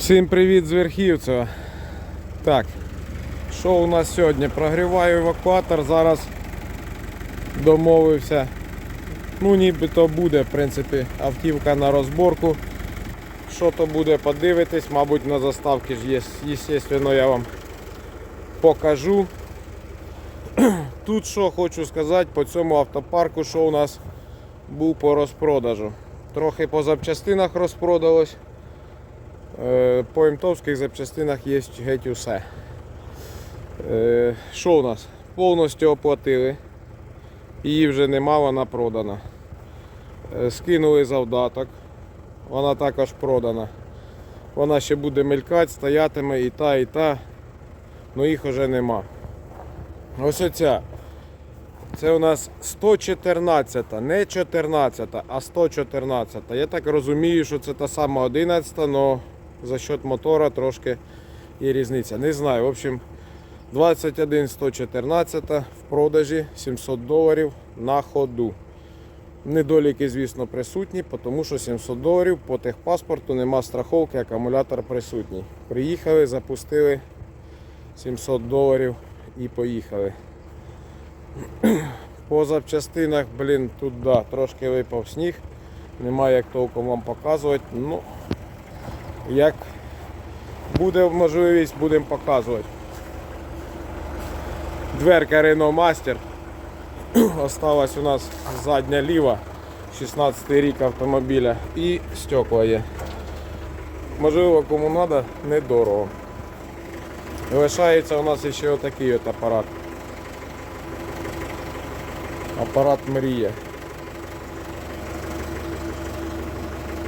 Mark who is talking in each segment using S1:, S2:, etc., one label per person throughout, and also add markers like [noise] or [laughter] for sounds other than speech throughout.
S1: Всім привіт з Верхівцева. Так, що у нас сьогодні? Прогріваю евакуатор, зараз домовився. Ну, нібито буде, в принципі, автівка на розборку. Що то буде, подивитись, мабуть, на заставці ж є, звісно, я вам покажу. [clears throat] Тут що хочу сказати по цьому автопарку, що у нас був по розпродажу. Трохи по запчастинах розпродалось. Е, По імтовських запчастинах є геть усе. Е, Що у нас? Повністю оплатили. Її вже нема, вона продана. Е, Скинули завдаток. Вона також продана. Вона ще буде мелькати, стоятиме і та, і та. Ну їх вже нема. Ось оця. Це у нас 114, не 14, а 114. Я так розумію, що це та сама 11, але за счет мотора трошки є різниця. Не знаю. В общем, 21 114 в продажі 700 доларів на ходу. Недоліки, звісно, присутні, тому що 700 доларів по техпаспорту нема страховки, акумулятор присутній. Приїхали, запустили 700 доларів і поїхали. [clears throat] По запчастинах, блін, тут да, трошки випав сніг. Немає як толком вам показувати. Ну, як буде можливість, будемо показувати. Дверка Renault [clears throat] Master. Осталась у нас задня ліва, 16 рік автомобіля і стекла є. Можливо, кому треба, недорого. Лишається у нас ще отакий от апарат. Апарат Мрія.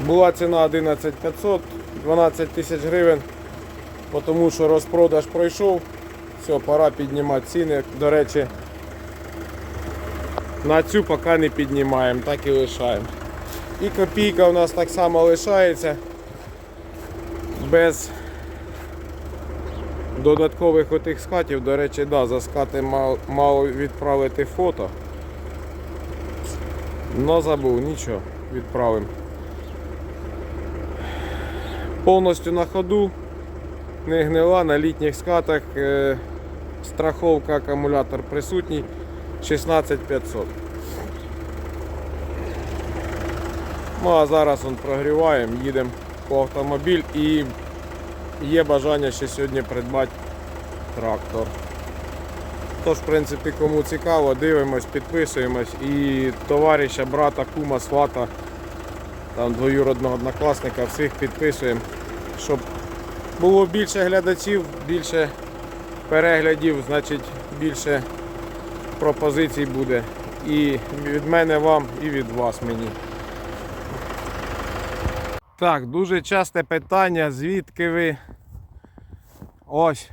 S1: Була ціна 11500, 12 тисяч гривень, тому що розпродаж пройшов. Все, пора піднімати ціни. До речі, на цю поки не піднімаємо, так і лишаємо. І копійка у нас так само лишається без додаткових отих скатів. До речі, да, за скати мав відправити фото. Но забув, нічого, відправимо. Повністю на ходу, не гнила на літніх скатах, е, страховка акумулятор присутній 16500. Ну а зараз он прогріваємо, їдемо по автомобіль і є бажання ще сьогодні придбати трактор. Тож, в принципі, кому цікаво, дивимось, підписуємось і товариша, брата, кума, свата, там двоюродного однокласника, всіх підписуємо, щоб було більше глядачів, більше переглядів, значить більше пропозицій буде. І від мене вам, і від вас мені. Так, дуже часте питання, звідки ви? Ось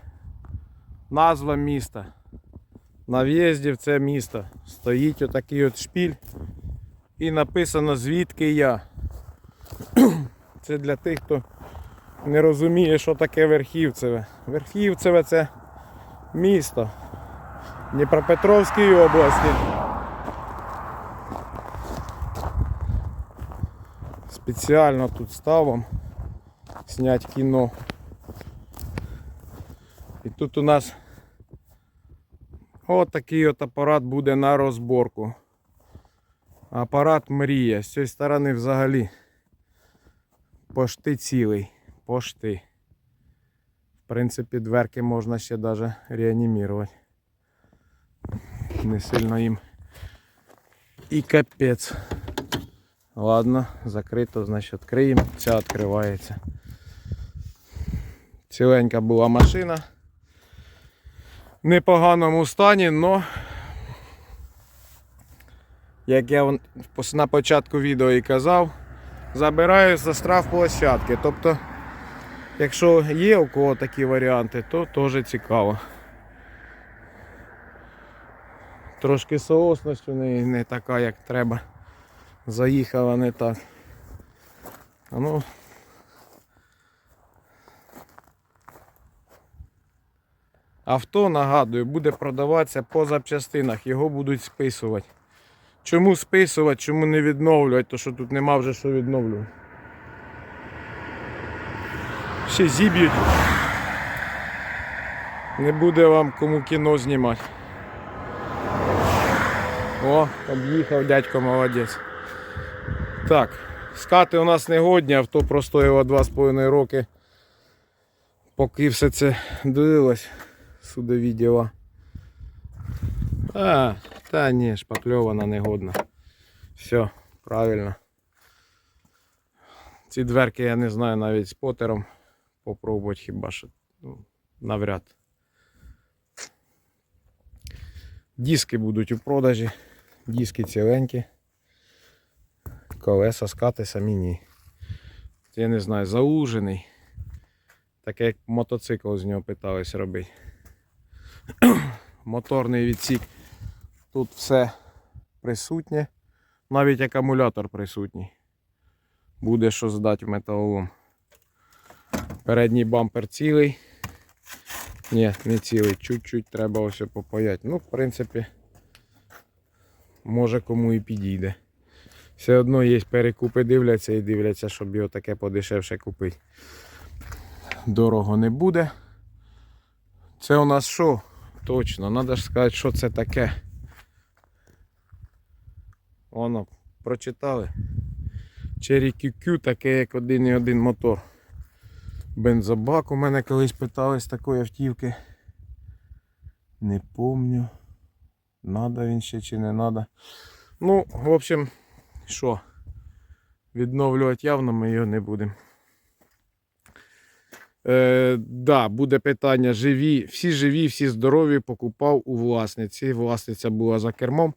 S1: назва міста. На в'їзді в це місто стоїть отакий от шпіль і написано звідки я. [clears throat] Це для тих, хто не розуміє, що таке Верхівцеве. Верхівцеве це місто в Дніпропетровській області. Спеціально тут став вам зняти кіно. І тут у нас От от апарат буде на розборку. Апарат мрія. З цієї сторони взагалі пошти цілий. Пошти. В принципі, дверки можна ще навіть реанімувати. Не сильно їм. І капець. Ладно, закрито, значить відкриємо. Ця відкривається. Ціленька була машина в непоганому стані, але як я на початку відео і казав, забираю за штраф площадки. Тобто, якщо є у кого такі варіанти, то теж цікаво. Трошки соосність у неї не така, як треба. Заїхала не так. А ну, Авто, нагадую, буде продаватися по запчастинах, його будуть списувати. Чому списувати, чому не відновлювати, то що тут нема вже що відновлювати. ще зіб'ють. Не буде вам кому кіно знімати. О, об'їхав дядько молодець. Так, скати у нас не годні, авто простоїло 2,5 роки. Поки все це дивилось, судові діла. А, та ні, шпакльована негодна. Все, правильно. Ці дверки я не знаю навіть з потером. Попробувати хіба що ну, навряд. Диски будуть у продажі. Диски ціленькі. Колеса скати самі ні. Я не знаю, заужений. Таке як мотоцикл з нього питались робити. [clears throat] Моторний відсік. Тут все присутнє. Навіть акумулятор присутній. Буде що здати в металолом. Передній бампер цілий. Ні, не цілий, чуть-чуть треба ось попаяти. Ну, в принципі, може кому і підійде. Все одно є перекупи, дивляться і дивляться, щоб його таке подешевше купити. Дорого не буде. Це у нас що? Точно, треба ж сказати, що це таке. Воно, прочитали. Cherry QQ таке як один і один мотор. Бензобак у мене колись питали з такої автівки. Не помню. Надо він ще чи не надо. Ну, в общем, що? Відновлювати явно ми його не будемо. Е, да, буде питання живі, всі живі, всі здорові, покупав у власниці. Власниця була за кермом.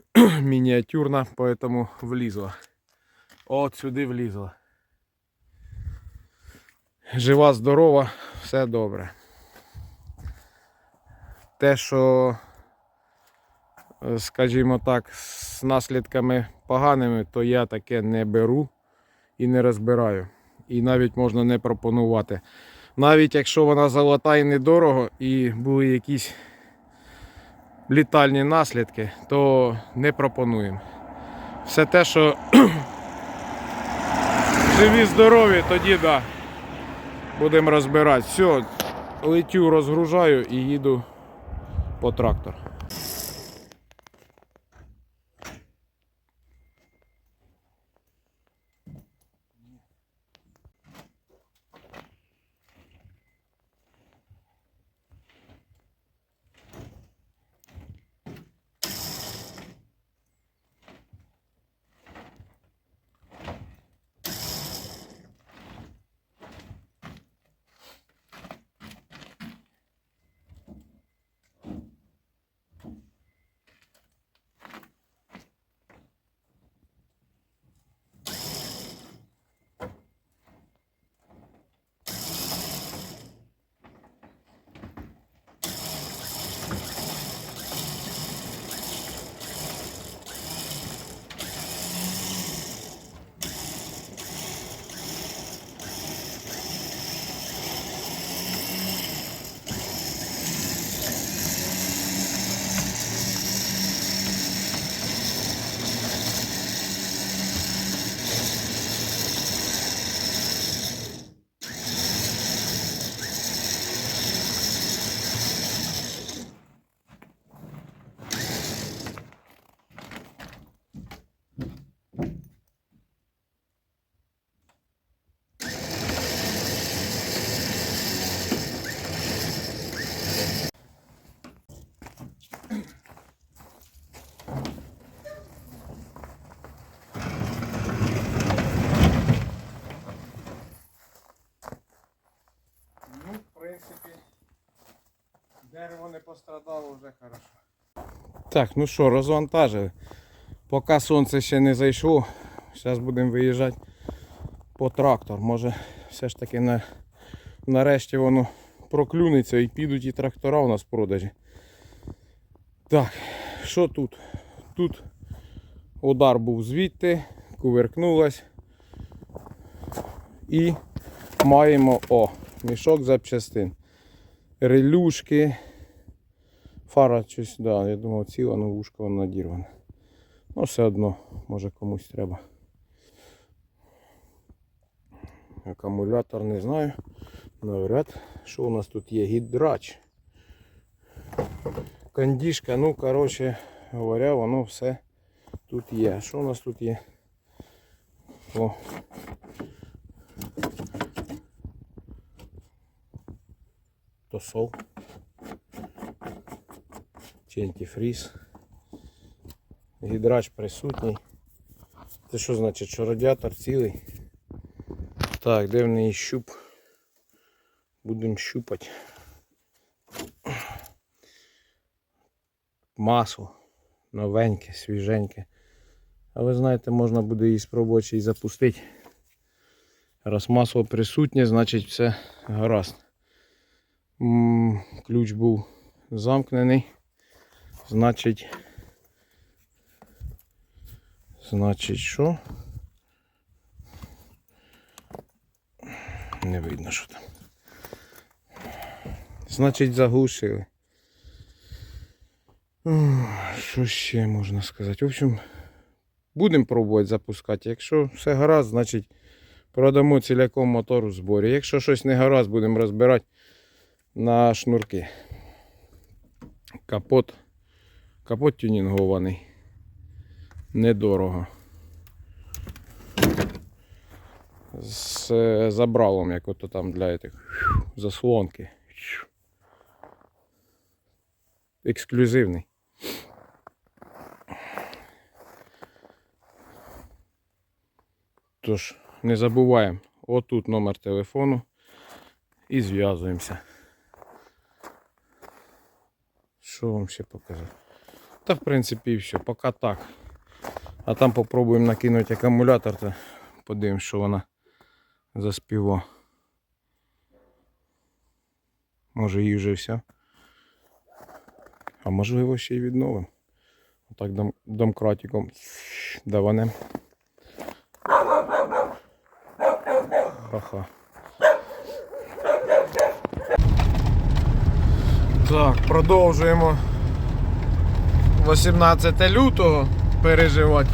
S1: [clears throat] Мініатюрна, поэтому влізла. От сюди влізла. Жива, здорова, все добре. Те, що, е, скажімо так, з наслідками поганими, то я таке не беру і не розбираю. І навіть можна не пропонувати. Навіть якщо вона золота і недорого, і були якісь літальні наслідки, то не пропонуємо. Все те, що [clears throat] живі, здорові, тоді да. Будемо розбирати. Все, летю, розгружаю і їду по трактор. Ну, в принципі, дерево не пострадало вже хорошо. Так, ну що, розвантажили. Поки сонце ще не зайшло, зараз будемо виїжджати по трактор. Може все ж таки на, нарешті воно проклюнеться і підуть і трактора у нас в продажі. Так, що тут? Тут удар був звідти, кувиркнулась. І маємо о, мішок запчастин. Релюшки. Фара щось, да, я думав ціла, але вушка вона надірвана. Ну все одно, може комусь треба. Акумулятор не знаю. Навряд. Що у нас тут є? Гідрач. Кондішка, ну, коротше говоря, воно все тут є. Що у нас тут є? О. Тосол. Чи антифріз. Гідрач присутній. Це що значить, що радіатор цілий? Так, де в неї щуп? Будемо щупати. Масло. Новеньке, свіженьке. А ви знаєте, можна буде її спробувати й запустити. Раз масло присутнє, значить все гаразд. Ключ був замкнений. Значить. Значить, що? Не видно, що там. Значить, заглушили. Що ще можна сказати? В общем, будемо пробувати запускати. Якщо все гаразд, значить продамо ціляком мотор у зборі. Якщо щось не гаразд, будемо розбирати на шнурки. Капот. Капот тюнінгований. Недорого. З е, забралом, як ото там для этих заслонки. Ексклюзивний. Тож, не забуваємо, отут номер телефону і зв'язуємося. Що вам ще показати? Та в принципі і все, поки так. А там попробуємо накинути акумулятор та подивимось, що вона заспіва. Може її вже все. А можливо ще й відновимо. Отак дом, домкратиком даванем. Ха-ха. Так, продовжуємо 18 лютого переживати.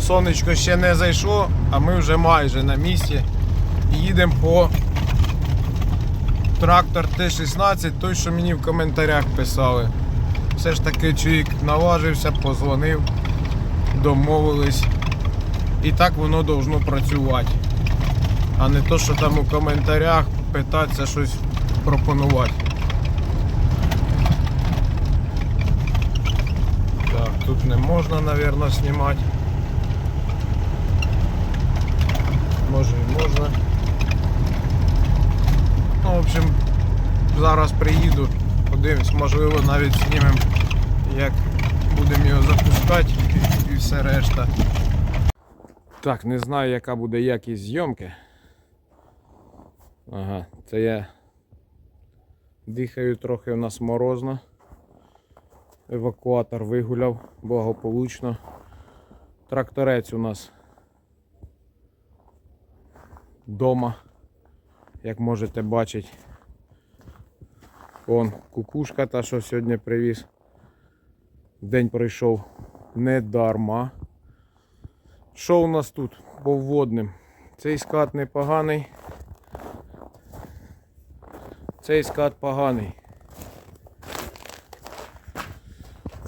S1: Сонечко ще не зайшло, а ми вже майже на місці. Їдемо по трактор Т-16, той, що мені в коментарях писали. Все ж таки чоловік наважився, позвонив, домовились. І так воно должно працювати. А не то, що там у коментарях питатися щось пропонувати. Так, можна, мабуть, знімати. Може і можна. Ну, в общем, зараз приїду, подивимось, можливо навіть знімемо, як будемо його запускати і все решта. Так, не знаю, яка буде якість зйомки. Ага, це я дихаю трохи у нас морозно. Евакуатор вигуляв благополучно. Тракторець у нас дома, як можете бачити. Он кукушка та, що сьогодні привіз. День пройшов не дарма. Що у нас тут по вводним? Цей скат непоганий. Цей скат поганий.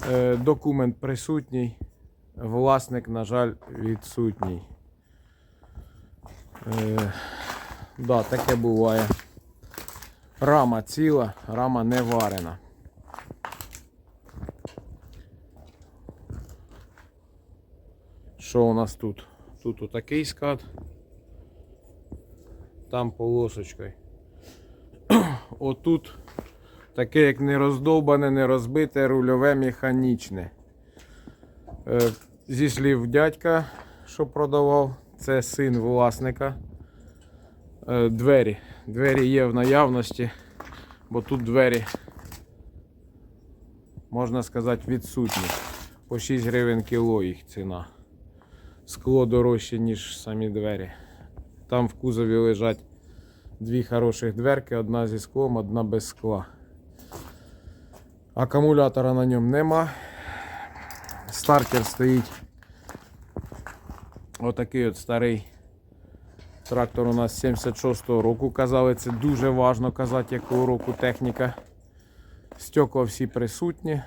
S1: Е, документ присутній. Власник, на жаль, відсутній. Е, да, таке буває. Рама ціла, рама не варена. Що у нас тут? Тут отакий скат. Там полосочкою. [clears throat] Отут таке, як не роздовбане, рульове механічне. Е, зі слів дядька, що продавав, це син власника. Е, двері. Двері є в наявності, бо тут двері, можна сказати, відсутні. По 6 гривень кіло їх ціна. Скло дорожче, ніж самі двері. Там в кузові лежать дві хороших дверки, одна зі склом, одна без скла. Акумулятора на ньому нема. Стартер стоїть. Отакий от старий Трактор у нас 76-го року. Казали, це дуже важно казати, якого року техніка. Стекла всі присутні.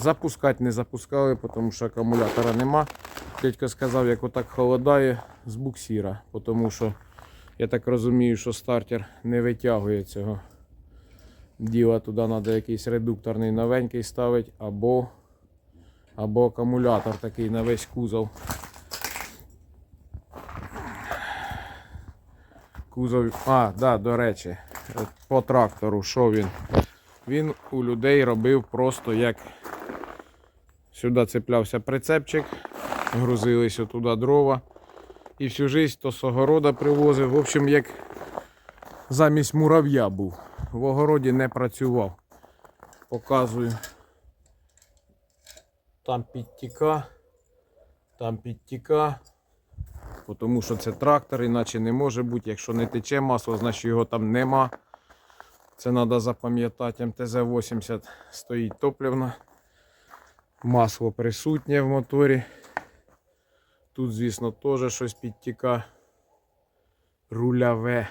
S1: Запускати не запускали, тому що акумулятора нема. Дядько сказав, як отак холодає з буксіра, тому що я так розумію, що стартер не витягує цього діла. Туди треба якийсь редукторний новенький ставити, або, або акумулятор такий на весь кузов. Кузов. А, да, до речі, по трактору, що він? Він у людей робив просто як сюди цеплявся прицепчик, грузились туди дрова. І всю жизнь то з огорода привозив. В общем, як замість мурав'я був. В огороді не працював. Показую. Там підтіка, там підтіка. Тому що це трактор, іначе не може бути. Якщо не тече масло, значить його там нема. Це треба запам'ятати. МТЗ-80 стоїть топливна. Масло присутнє в моторі. Тут, звісно, теж щось підтіка. Рульове.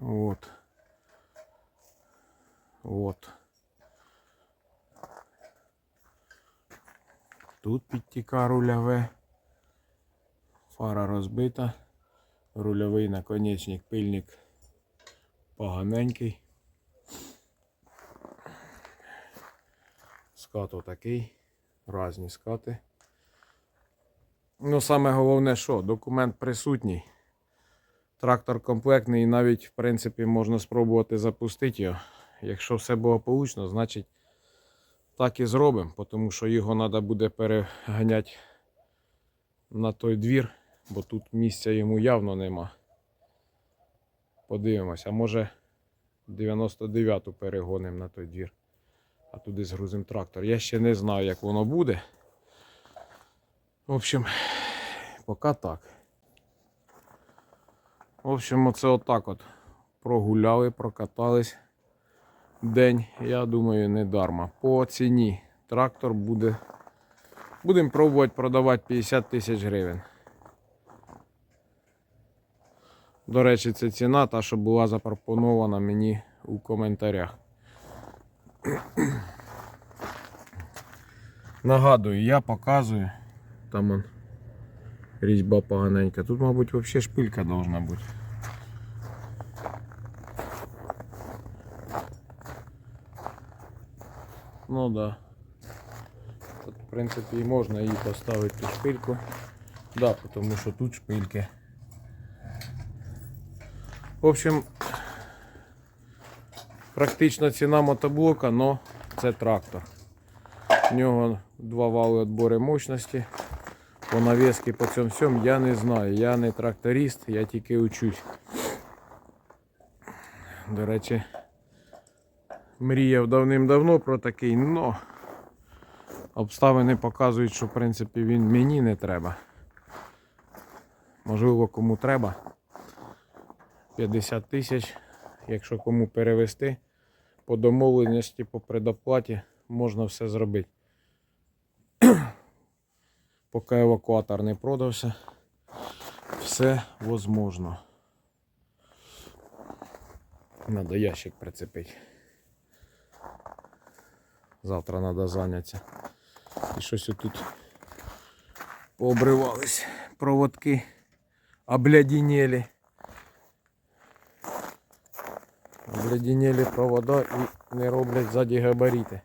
S1: От. От. Тут підтіка рульове. Фара розбита. Рульовий наконечник, пильник поганенький. Скат отакий. Разні скати. Ну, саме головне, що документ присутній. Трактор комплектний і навіть, в принципі, можна спробувати запустити його. Якщо все благополучно, значить так і зробимо, тому що його треба буде переганяти на той двір, бо тут місця йому явно нема. Подивимось, а може 99-ту перегонимо на той двір, а туди згрузимо трактор. Я ще не знаю, як воно буде. В общем, поки так. В общем, оце отак от прогуляли, прокатались день. Я думаю, не дарма. По ціні трактор буде. Будемо пробувати продавати 50 тисяч гривень. До речі, це ціна, та, що була запропонована мені у коментарях. Нагадую, я показую. Там он різьба поганенька. Тут, мабуть, взагалі шпилька должна бути. Ну да. Тут, в принципі, і можна її поставити ту шпильку. Да, тому що тут шпильки. В общем, практично ціна мотоблока, но це трактор. У нього два вали відбори мощності. По навески по цьому всьому я не знаю. Я не тракторист, я тільки учусь. До речі, мріяв давним-давно про такий, но обставини показують, що в принципі він мені не треба. Можливо, кому треба. 50 тисяч, якщо кому перевести, по домовленості, по предоплаті можна все зробити. [clears throat] Поки евакуатор не продався, все возможно. Надо ящик прицепити. Завтра треба зайнятися. І щось тут пообривались проводки, обляденели. Обледенели провода і не роблять ззаді габарити.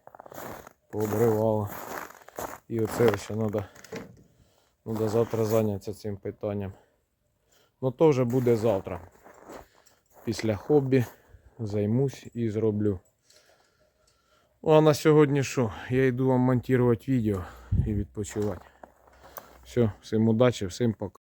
S1: Пообривало. І оце ще треба треба завтра зайнятися цим питанням. Ну то вже буде завтра. Після хобі займусь і зроблю. Ну а на сьогодні що? Я йду вам монтувати відео і відпочивати. Все, всім удачі, всім пока.